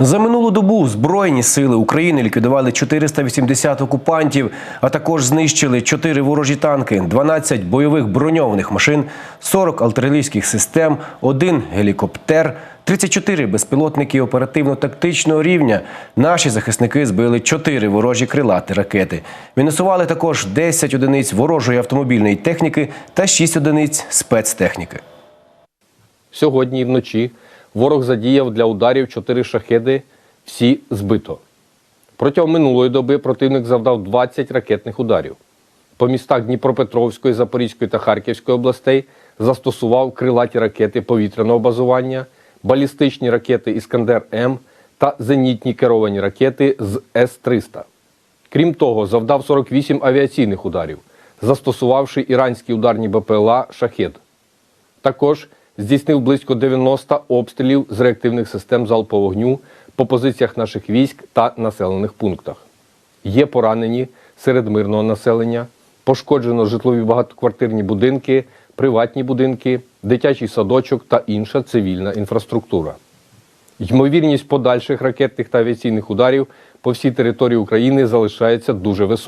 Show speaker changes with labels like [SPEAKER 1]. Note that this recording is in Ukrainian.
[SPEAKER 1] За минулу добу Збройні сили України ліквідували 480 окупантів, а також знищили 4 ворожі танки, 12 бойових броньованих машин, 40 артилерійських систем, 1 гелікоптер, 34 безпілотники оперативно-тактичного рівня. Наші захисники збили 4 ворожі крилаті ракети. Мінусували також 10 одиниць ворожої автомобільної техніки та 6 одиниць спецтехніки.
[SPEAKER 2] Сьогодні вночі ворог задіяв для ударів чотири шахеди, всі збито. Протягом минулої доби противник завдав 20 ракетних ударів. По містах Дніпропетровської, Запорізької та Харківської областей застосував крилаті ракети повітряного базування, балістичні ракети Іскандер М та зенітні керовані ракети з С-300. Крім того, завдав 48 авіаційних ударів, застосувавши іранські ударні БПЛА «Шахед». Також здійснив близько 90 обстрілів з реактивних систем залпового вогню по позиціях наших військ та населених пунктах. Є поранені серед мирного населення, пошкоджено житлові багатоквартирні будинки, приватні будинки, дитячий садочок та інша цивільна інфраструктура. Ймовірність подальших ракетних та авіаційних ударів по всій території України залишається дуже високою.